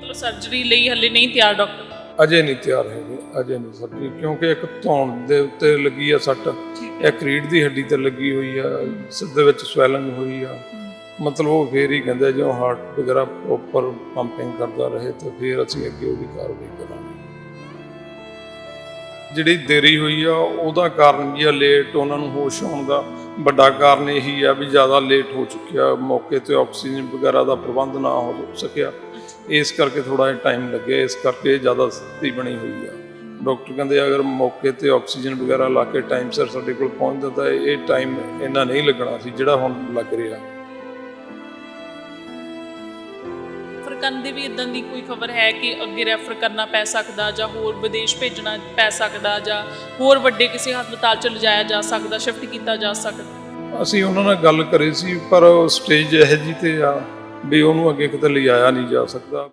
ਮਤਲਬ ਸਰਜਰੀ ਲਈ ਹੱਲੇ ਨਹੀਂ ਤਿਆਰ ਡਾਕਟਰ ਅਜੇ ਨਹੀਂ ਤਿਆਰ ਹੈਗੇ ਅਜੇ ਨਹੀਂ ਸਰਜਰੀ ਕਿਉਂਕਿ ਇੱਕ ਧੌਣ ਦੇ ਉੱਤੇ ਲੱਗੀ ਆ ਸੱਟ ਇੱਕ ਰੀੜ ਦੀ ਹੱਡੀ ਤੇ ਲੱਗੀ ਹੋਈ ਆ ਸਿਰ ਦੇ ਵਿੱਚ ਸਵੈਲਿੰਗ ਹੋਈ ਆ। ਮਤਲਬ ਉਹ ਫੇਰ ਹੀ ਕਹਿੰਦੇ ਜਦੋਂ ਹਾਰਟ ਵਗੈਰਾ ਪ੍ਰੋਪਰ ਪੰਪਿੰਗ ਕਰਦਾ ਰਹੇ ਤਾਂ ਫੇਰ ਅਸੀਂ ਅੱਗੇ ਉਹਦੀ ਕਾਰਵਾਈ ਕਰਾਂਗੇ। ਜਿਹੜੀ ਦੇਰੀ ਹੋਈ ਆ, ਉਹਦਾ ਕਾਰਨ ਕੀ ਆ? ਲੇਟ ਉਹਨਾਂ ਨੂੰ ਹੋਸ਼ ਆਉਣ ਦਾ ਵੱਡਾ ਕਾਰਨ ਇਹੀ ਆ ਵੀ ਜ਼ਿਆਦਾ ਲੇਟ ਹੋ ਚੁੱਕਿਆ, ਮੌਕੇ ਤੇ ਆਕਸੀਜਨ ਵਗੈਰਾ ਦਾ ਪ੍ਰਬੰਧ ਨਾ ਹੋ ਸਕਿਆ। ਇਸ ਕਰਕੇ ਥੋੜਾ ਜਿਹਾ ਟਾਈਮ ਲੱਗਿਆ, ਇਸ ਕਰਕੇ ਜ਼ਿਆਦਾ ਸਥਿਤੀ ਬਣੀ ਹੋਈ ਆ। ਡਾਕਟਰ ਕਹਿੰਦੇ ਅਗਰ ਮੌਕੇ ਤੇ ਆਕਸੀਜਨ ਵਗੈਰਾ ਲਾ ਕੇ ਟਾਈਮ ਸਿਰ ਸਾਡੇ ਕੋਲ ਪਹੁੰਚਦਾ ਤਾਂ ਇਹ ਟਾਈਮ ਇੰਨਾ ਨਹੀਂ ਲੱਗਣਾ ਸੀ, ਜਿਹੜਾ ਹੁਣ ਲੱਗ ਰਿਹਾ। ਫਰਕਨ ਦੀ ਵੀ ਇਦਾਂ ਦੀ ਕੋਈ ਖਬਰ ਹੈ ਕਿ ਅੱਗੇ ਰੈਫਰ ਕਰਨਾ ਪੈ ਸਕਦਾ ਜਾਂ ਹੋਰ ਵਿਦੇਸ਼ ਭੇਜਣਾ ਪੈ ਸਕਦਾ ਜਾਂ ਹੋਰ ਵੱਡੇ ਕਿਸੇ ਹਸਪਤਾਲ ਚ ਲਿਜਾਇਆ ਜਾ ਸਕਦਾ, ਸ਼ਿਫਟ ਕੀਤਾ ਜਾ ਸਕਦਾ? ਅਸੀਂ ਉਹਨਾਂ ਨਾਲ ਗੱਲ ਕਰੀ ਸੀ, ਪਰ ਸਟੇਜ ਇਹੋ ਜਿਹੀ ਤੇ ਆ ਵੀ ਉਹਨੂੰ ਅੱਗੇ ਕਿਤੇ ਲਿਜਾਇਆ ਨਹੀਂ ਜਾ ਸਕਦਾ।